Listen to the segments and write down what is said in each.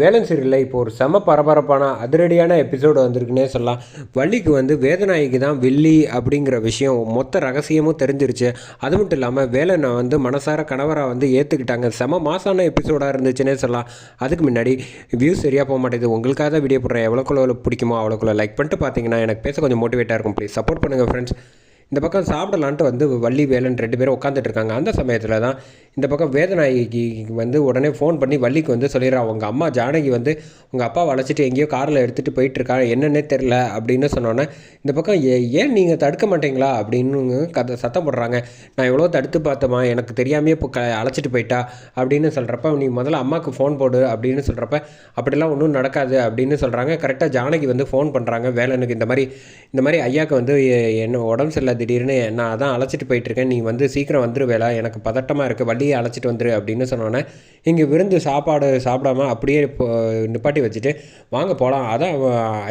வேலன் சீரியலில் இப்போ ஒரு செம பரபரப்பான அதிரடியான எபிசோடு வந்திருக்குன்னே சொல்லலாம். வள்ளிக்கு வந்து வேதநாயகி தான் வெள்ளி அப்படிங்கிற விஷயம் மொத்த ரகசியமும் தெரிஞ்சிருச்சு. அது மட்டும் இல்லாமல் வேலனை வந்து மனசார கணவராக வந்து ஏற்றுக்கிட்டாங்க செம மாசான எபிசோடாக இருந்துச்சுன்னே சொல்லலாம். அதுக்கு முன்னாடி வியூஸ் சரியாக போக மாட்டேது உங்களுக்காக தான் வீடியோ போடுறேன். எவ்வளோக்குள்ள பிடிக்குமோ அவ்வளோக்குள்ள லைக் பண்ணிட்டு பார்த்தீங்கன்னா எனக்கு பேச கொஞ்சம் மோட்டிவேட்டாக இருக்கும். ப்ளீஸ் சப்போர்ட் பண்ணுங்கள் ஃப்ரெண்ட்ஸ் இந்த பக்கம் சாப்பிடலான்ட்டு வந்து வள்ளி வேலன் ரெண்டு பேரும் உட்காந்துட்டு இருக்காங்க அந்த சமயத்தில் தான் இந்த பக்கம் வேதநாயகிக்கு வந்து உடனே ஃபோன் பண்ணி வள்ளிக்கு வந்து சொல்லிடுறா உங்கள் அம்மா ஜானகி வந்து உங்கள் அப்பாவை அழைச்சிட்டு எங்கேயோ காரில் எடுத்துகிட்டு போயிட்டுருக்கா என்னன்னே தெரில அப்படின்னு சொன்னோன்னே இந்த பக்கம் ஏ ஏன் நீங்கள் தடுக்க மாட்டீங்களா? அப்படின்னு கதை சத்தம் போடுறாங்க. நான் எவ்வளோ தடுத்து பார்த்தோமா எனக்கு தெரியாமையே இப்போ க அழைச்சிட்டு போயிட்டா அப்படின்னு சொல்கிறப்ப நீ முதல்ல அம்மாவுக்கு ஃபோன் போடு அப்படின்னு சொல்கிறப்ப அப்படிலாம் ஒன்றும் நடக்காது அப்படின்னு சொல்கிறாங்க கரெக்டாக ஜானகி வந்து ஃபோன் பண்ணுறாங்க வேலனுக்கு இந்த மாதிரி இந்த மாதிரி ஐயாவுக்கு வந்து என்ன உடம்பு சரியில்லை திடீர்னு நான் அதான் அழைச்சிட்டு போயிட்டுருக்கேன். நீ வந்து சீக்கிரம் வந்துடுவேலா எனக்கு பதட்டமாக இருக்குது வள்ளியை அழைச்சிட்டு வந்துரு அப்படின்னு சொன்னோன்னே இங்கே விருந்து சாப்பாடு சாப்பிடாம அப்படியே இப்போ நிப்பாட்டி வச்சுட்டு வாங்க போகலாம் அதான்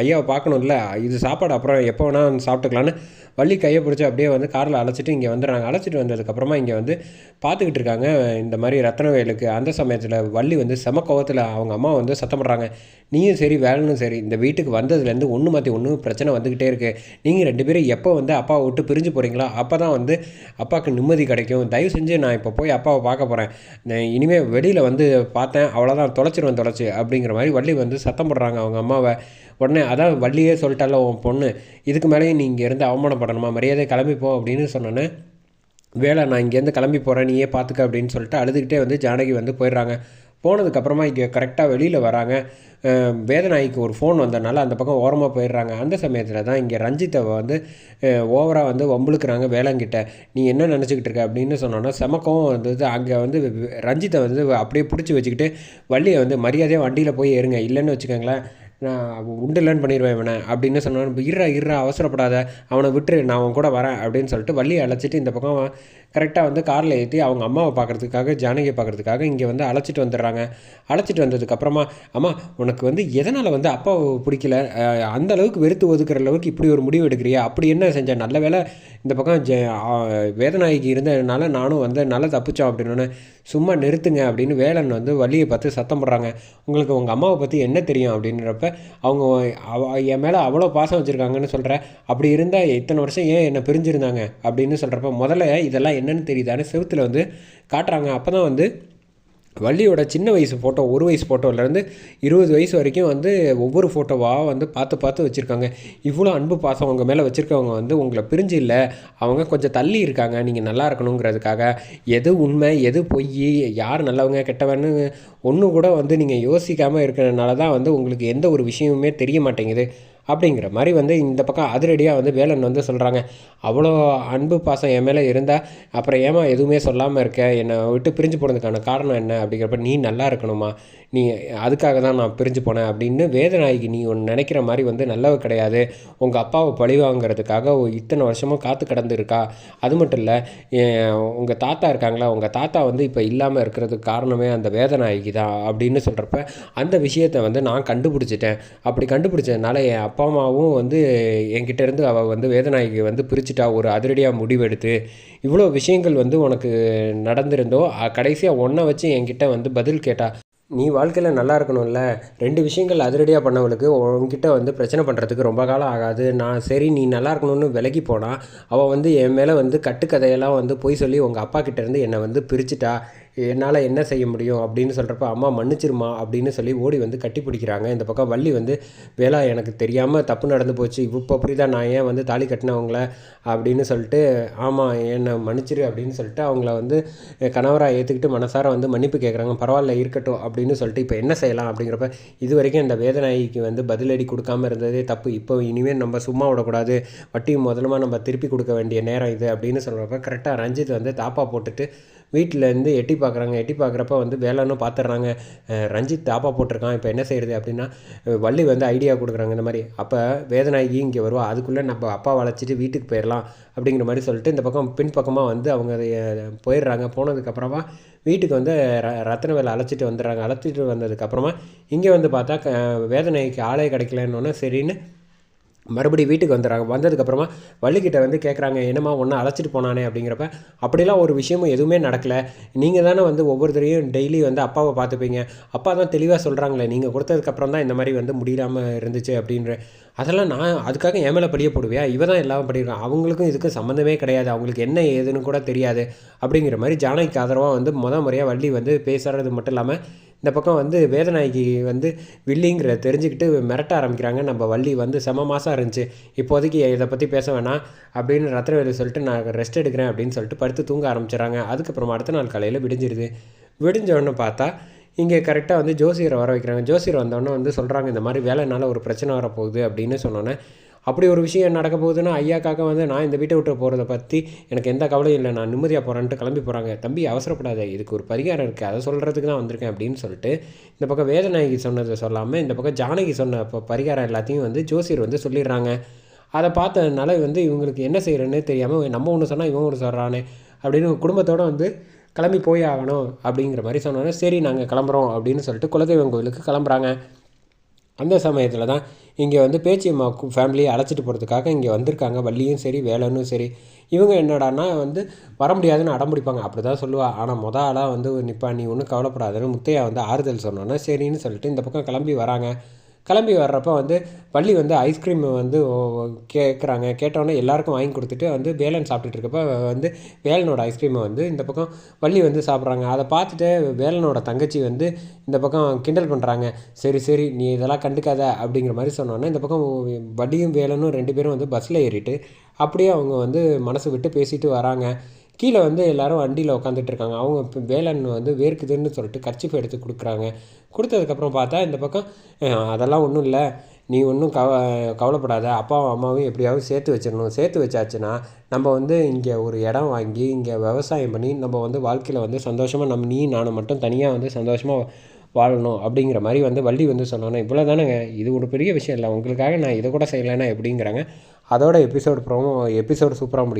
ஐயாவை பார்க்கணும்ல. இது சாப்பாடு அப்புறம் எப்போ வேணால் சாப்பிட்டுக்கலான்னு வள்ளி கையை பிடிச்சி அப்படியே வந்து காரில் அழைச்சிட்டு இங்கே வந்துடுறாங்க. அழைச்சிட்டு வந்ததுக்கப்புறமா இங்கே வந்து பார்த்துக்கிட்டு இருக்காங்க. இந்த மாதிரி ரத்னவேலுக்கு அந்த சமயத்தில் வள்ளி வந்து செம கோவத்தில் அவங்க அம்மா வந்து சத்தம் போடுறாங்க. நீயும் சரி வேலனும் சரி. இந்த வீட்டுக்கு வந்ததுலேருந்து ஒன்று மாற்றி ஒன்று பிரச்சனை வந்துக்கிட்டே இருக்குது நீங்கள் ரெண்டு பேரும் எப்போ வந்து அப்பாவை விட்டு பிரிஞ்சு போகிறீங்களா அப்போ தான் வந்து அப்பாவுக்கு நிம்மதி கிடைக்கும். தயவு செஞ்சு நான் இப்போ போய் அப்பாவை பார்க்க போகிறேன் இனிமேல் வெளியில் வந்து பார்த்தேன். அவ்வளோதான் தொலைச்சிருவேன் தொலைச்சி அப்படிங்கிற மாதிரி வள்ளி வந்து சத்தம் போடுறாங்க அவங்க அம்மாவை. உடனே அதான் வள்ளியே சொல்லிட்டால உன் பொண்ணு இதுக்கு மேலேயும் நீ இங்கே இருந்து அவமானப்படணுமா மரியாதை கிளம்பிப்போம் அப்படின்னு சொன்னோன்னே வேலை நான் இங்கேருந்து கிளம்பி போகிறேன் நீயே பார்த்துக்க அப்படின்னு சொல்லிட்டு அழுதுகிட்டே வந்து ஜானகி வந்து போயிடுறாங்க. போனதுக்கப்புறமா இங்கே கரெக்டாக வெளியில் வராங்க. வேதநாய்க்கு ஒரு ஃபோன் வந்தனால அந்த பக்கம் ஓரமாக போயிடுறாங்க. அந்த சமயத்தில் தான் இங்கே ரஞ்சித்தை வந்து ஓவராக வந்து வம்புழுக்கிறாங்க வேளாங்கிட்ட நீ என்ன நினச்சிக்கிட்டு இருக்க அப்படின்னு சொன்னோன்னா செமக்கம் வந்தது. அங்கே வந்து ரஞ்சித்தை வந்து அப்படியே பிடிச்சி வச்சுக்கிட்டு வள்ளியை வந்து மரியாதையாக வண்டியில் போய் ஏறுங்க. இல்லைன்னு வச்சுக்கோங்களேன். நான் உண்டுலன்னு பண்ணிடுவேன் இவனை அப்படின்னு சொன்னான் இருறா இருறா அவசரப்படாத. அவனை விட்டுரு நான் அவன் கூட வரேன் அப்படின்னு சொல்லிட்டு வள்ளியை அழைச்சிட்டு இந்த பக்கம் கரெக்டாக வந்து காரில் ஏற்றி அவங்க அம்மாவை பார்க்குறதுக்காக ஜானகியை பார்க்கறதுக்காக இங்கே வந்து அழைச்சிட்டு வந்துடுறாங்க. அழைச்சிட்டு வந்ததுக்கப்புறமா அம்மா உனக்கு வந்து எதனால் வந்து அப்பாவை பிடிக்கல? அந்த அளவுக்கு வெறுத்து ஒதுக்குற அளவுக்கு இப்படி ஒரு முடிவு எடுக்கிறியா? அப்படி என்ன செஞ்ச? நல்ல வேளை இந்த பக்கம் ஜெ வேதநாயகி இருந்ததுனால நானும் வந்து நல்லா தப்பிச்சோம் அப்படின்னு சும்மா நிறுத்துங்க அப்படின்னு வேலன் வந்து வள்ளியை பார்த்து சத்தம் போடுறாங்க. உங்களுக்கு உங்கள் அம்மாவை பற்றி என்ன தெரியும்? அப்படின்றப்ப அவங்க அவ என் மேலே அவ்வளோ பாசம் வச்சுருக்காங்கன்னு சொல்கிற அப்படி இருந்தால் இத்தனை வருஷம் ஏன் என்னை பிரிஞ்சிருந்தாங்க? அப்படின்னு சொல்கிறப்ப முதல்ல இதெல்லாம் என்னென்னு தெரியுதான்னு செவத்தில் வந்து காட்டுறாங்க. அப்போ தான் வந்து வள்ளியோட சின்ன வயசு ஃபோட்டோ ஒரு வயசு ஃபோட்டோலேருந்து இருபது வயசு வரைக்கும் வந்து ஒவ்வொரு ஃபோட்டோவாக வந்து பார்த்து பார்த்து வச்சுருக்காங்க. இவ்வளோ அன்பு பாசம் உங்கள் மேலே வச்சுருக்கவங்க வந்து உங்களை பிரிஞ்சு இல்லை. அவங்க கொஞ்சம் தள்ளி இருக்காங்க. நீங்கள் நல்லா இருக்கணுங்கிறதுக்காக. எது உண்மை? எது பொய்? யார் நல்லவங்க கெட்டவன்னு ஒன்று கூட வந்து நீங்கள் யோசிக்காமல் இருக்கிறதுனால தான் வந்து உங்களுக்கு எந்த ஒரு விஷயமுமே தெரிய மாட்டேங்குது. அப்படிங்கிற மாதிரி வந்து இந்த பக்கம் அதிரடியாக வந்து வேலன் வந்து சொல்கிறாங்க அவ்வளோ அன்பு பாசம் என் மேலே இருந்தால் அப்புறம் ஏமா எதுவுமே சொல்லாமல் இருக்க? என்னை விட்டு பிரிஞ்சு போனதுக்கான காரணம் என்ன? அப்படிங்கிறப்ப நீ நல்லா இருக்கணுமா நீ அதுக்காக தான் நான் பிரிஞ்சு போனேன். அப்படின்னு வேதநாயகி நீ ஒன்று நினைக்கிற மாதிரி வந்து நல்லவ கிடையாது. உங்கள் அப்பாவை பழி வாங்குறதுக்காக இத்தனை வருஷமும் காத்து கடந்து இருக்கா அது மட்டும் இல்லை உங்கள் தாத்தா இருக்காங்களா? உங்கள் தாத்தா வந்து இப்போ இல்லாமல் இருக்கிறதுக்கு காரணமே அந்த வேதநாயகி தான். அப்படின்னு சொல்கிறப்ப அந்த விஷயத்தை வந்து நான் கண்டுபிடிச்சிட்டேன். அப்படி கண்டுபிடிச்சதுனால என் அப்பா அம்மாவும் வந்து என்கிட்டேருந்து அவள் வந்து வேதநாயகி வந்து பிரிச்சுட்டா ஒரு அதிரடியாக முடிவெடுத்து. இவ்வளோ விஷயங்கள் வந்து உனக்கு நடந்திருந்தோ கடைசியாக ஒன்றை வச்சு என்கிட்ட வந்து பதில் கேட்டா நீ வாழ்க்கையில் நல்லா இருக்கணும்ல. ரெண்டு விஷயங்கள் அதிரடியாக பண்ணவளுக்கு உன்கிட்ட வந்து பிரச்சனை பண்ணுறதுக்கு ரொம்ப காலம் ஆகாது. நான் சரி நீ நல்லா இருக்கணும்னு விலகி போனால் அவள் வந்து என் மேலே வந்து கட்டுக்கதையெல்லாம் வந்து போய் சொல்லி உங்கள் அப்பா கிட்டேருந்து என்னை வந்து பிரிச்சுட்டா. என்னால் என்ன செய்ய முடியும் அப்படின்னு சொல்கிறப்ப அம்மா மன்னிச்சிருமா அப்படின்னு சொல்லி ஓடி வந்து கட்டி பிடிக்கிறாங்க. இந்த பக்கம் வள்ளி வந்து வேளா எனக்கு தெரியாமல் தப்பு நடந்து போச்சு. இப்போ புரியுதா நான் ஏன் வந்து தாலி கட்டினவங்கள அப்படின்னு சொல்லிட்டு ஆமாம் என்னை மன்னிச்சிரு அப்படின்னு சொல்லிட்டு அவங்கள வந்து கணவராக ஏற்றுக்கிட்டு மனசார வந்து மன்னிப்பு கேட்குறாங்க பரவாயில்ல இருக்கட்டும் அப்படின்னு சொல்லிட்டு இப்போ என்ன செய்யலாம் அப்படிங்கிறப்ப இது வரைக்கும் இந்த வேதநாயகிக்கு வந்து பதிலடி கொடுக்காம இருந்ததே தப்பு. இப்போ இனிமேல் நம்ம சும்மா விடக்கூடாது. வட்டி முதலமாக நம்ம திருப்பி கொடுக்க வேண்டிய நேரம் இது அப்படின்னு சொல்கிறப்ப கரெக்டாக ரஞ்சித் வந்து தாப்பா போட்டுட்டு வீட்டிலேருந்து எட்டி பார்க்குறாங்க. எட்டி பார்க்குறப்ப வந்து வேலைன்னு பார்த்துட்றாங்க ரஞ்சித் தாப்பா போட்டிருக்கான். இப்போ என்ன செய்கிறது அப்படின்னா வள்ளி வந்து ஐடியா கொடுக்குறாங்க இந்த மாதிரி. அப்போ வேதநாயகி இங்கே வருவா. அதுக்குள்ளே நம்ம அப்பா வளைச்சிட்டு வீட்டுக்கு போயிடலாம் அப்படிங்கிற மாதிரி சொல்லிட்டு இந்த பக்கம் பின் பக்கமாக வந்து அவங்க போயிடுறாங்க. போனதுக்கப்புறமா வீட்டுக்கு வந்து ர ரத்னவேலை அழைச்சிட்டு வந்துடுறாங்க. அழைச்சிட்டு வந்ததுக்கப்புறமா இங்கே வந்து பார்த்தா க வேதனைக்கு ஆளே கிடைக்கலன்னொன்னே சரின்னு மறுபடியும் வீட்டுக்கு வந்துடுறாங்க வந்ததுக்கப்புறமா வள்ளிக்கிட்ட வந்து கேட்குறாங்க என்னம்மா ஒன்று அழைச்சிட்டு போனானே அப்படிங்கிறப்ப அப்படிலாம் ஒரு விஷயமும் எதுவுமே நடக்கலை. நீங்கள் தானே வந்து ஒவ்வொருத்தரையும் டெய்லி வந்து அப்பாவை பார்த்துப்பீங்க. அப்பா தான் தெளிவாக சொல்கிறாங்களே நீங்கள் கொடுத்ததுக்கப்புறம் தான் இந்த மாதிரி வந்து முடியாமல் இருந்துச்சு அப்படின்ற. அதெல்லாம் நான் அதுக்காக என் மேலே படிய போடுவியா? இவ தான் எல்லாம் பண்ணியிருக்கான் அவங்களுக்கும் இதுக்கும் சம்மந்தமே கிடையாது. அவங்களுக்கு என்ன ஏதுன்னு கூட தெரியாது. அப்படிங்கிற மாதிரி ஜானகிக்கு ஆதரவாக வந்து முத முறையாக வள்ளி வந்து பேசுகிறது மட்டும் இல்லாமல் இந்த பக்கம் வந்து வேதநாயகி வந்து வில்லிங்கிற தெரிஞ்சுக்கிட்டு மிரட்ட ஆரம்பிக்கிறாங்க. நம்ம வள்ளி வந்து செம மாதம் இருந்துச்சு. இப்போதைக்கு இதை பற்றி பேச வேணாம் அப்படின்னு ரத்னவேலு சொல்லிட்டு நான் ரெஸ்ட் எடுக்கிறேன் அப்படின்னு சொல்லிட்டு படுத்து தூங்க ஆரம்பிச்சிடறாங்க. அதுக்கப்புறமா அடுத்த நாள் காலையில் விடிஞ்சிருது. விடிஞ்சோடனே பார்த்தா இங்கே கரெக்டாக வந்து ஜோசியரை வர வைக்கிறாங்க. ஜோசியர் வந்தோடனே வந்து சொல்கிறாங்க இந்த மாதிரி வேலைனால ஒரு பிரச்சனை வரப்போகுது அப்படின்னு சொன்னோன்னே அப்படி ஒரு விஷயம் நடக்க போகுதுன்னா ஐயாக்காக வந்து நான் இந்த வீட்டை விட்டு போகிறத பற்றி எனக்கு எந்த கவலையும் இல்லை. நான் நிம்மதியாக போகிறேன்ட்டு கிளம்பி போகிறாங்க தம்பி அவசரப்படாத. இதுக்கு ஒரு பரிகாரம் இருக்குது அதை சொல்கிறதுக்கு தான் வந்திருக்கேன் அப்படின்னு சொல்லிட்டு இந்த பக்கம் வேதநாயகி சொன்னதை சொல்லாமல் இந்த பக்கம் ஜானகி சொன்ன இப்போ பரிகாரம் எல்லாத்தையும் வந்து ஜோசியர் வந்து சொல்லிடுறாங்க. அதை பார்த்ததுனால வந்து இவங்களுக்கு என்ன செய்கிறேன்னு தெரியாமல் நம்ம ஒன்று சொன்னால் இவன் ஒன்று சொல்கிறானே அப்படின்னு குடும்பத்தோடு வந்து கிளம்பி போய் ஆகணும் அப்படிங்கிற மாதிரி சொன்னோன்னே சரி நாங்கள் கிளம்புறோம் அப்படின்னு சொல்லிட்டு குலதெய்வம் கோயிலுக்கு கிளம்புறாங்க. அந்த சமயத்தில் தான் இங்கே வந்து பேச்சியம்மா ஃபேமிலியை அழைச்சிட்டு போகிறதுக்காக இங்கே வந்திருக்காங்க. வள்ளியும் சரி வேலனும் சரி. இவங்க என்னடான்னா வந்து வர முடியாதுன்னு அடம் பிடிப்பாங்க அப்படி தான் சொல்லுவா. ஆனால் மொதல் ஆளாக வந்து நிற்பா நீ ஒன்றும் கவலைப்படாதுன்னு முத்தையா வந்து ஆறுதல் சொன்னோன்னா சரின்னு சொல்லிட்டு இந்த பக்கம் கிளம்பி வராங்க. கிளம்பி வர்றப்போ வந்து பள்ளி வந்து ஐஸ்கிரீம் வந்து கேட்குறாங்க கேட்டோன்னே எல்லாருக்கும் வாங்கி கொடுத்துட்டு வந்து வேலன் சாப்பிட்டுட்டு இருக்கப்போ வந்து வேலனோட ஐஸ்கிரீமை வந்து இந்த பக்கம் வள்ளி வந்து சாப்பிட்றாங்க. அதை பார்த்துட்டு வேலனோட தங்கச்சி வந்து இந்த பக்கம் கிண்டல் பண்ணுறாங்க சரி சரி நீ இதெல்லாம் கண்டுக்காத அப்படிங்கிற மாதிரி சொன்னோன்னே இந்த பக்கம் வள்ளியும் வேலனும் ரெண்டு பேரும் வந்து பஸ்ஸில் ஏறிட்டு அப்படியே அவங்க வந்து மனசு விட்டு பேசிட்டு வராங்க. கீழே வந்து எல்லோரும் வண்டியில் உட்காந்துட்டு இருக்காங்க. அவங்க இப்போ வேலன் வந்து வேர்க்குதுன்னு சொல்லிட்டு கர்ச்சிஃப் எடுத்து கொடுக்குறாங்க. கொடுத்ததுக்கப்புறம் பார்த்தா இந்த பக்கம் அதெல்லாம் ஒன்றும் இல்லை. நீ ஒன்றும் கவ கவலைப்படாத. அப்பாவும் அம்மாவும் எப்படியாவது சேர்த்து வச்சிடணும். சேர்த்து வச்சாச்சுன்னா நம்ம வந்து இங்கே ஒரு இடம் வாங்கி இங்கே விவசாயம் பண்ணி நம்ம வந்து வாழ்க்கையில் வந்து சந்தோஷமாக நம்ம நீ நானும் மட்டும் தனியாக வந்து சந்தோஷமாக வாழணும். அப்படிங்கிற மாதிரி வந்து வள்ளி வந்து சொன்னோன்னே இவ்வளோ தானேங்க இது ஒரு பெரிய விஷயம் இல்லை. உங்களுக்காக நான் இதை கூட செய்யலைன்னா எப்படிங்கிறாங்க. அதோட எபிசோடு ப்ரோமோ எபிசோடு சூப்பராக முடியும்.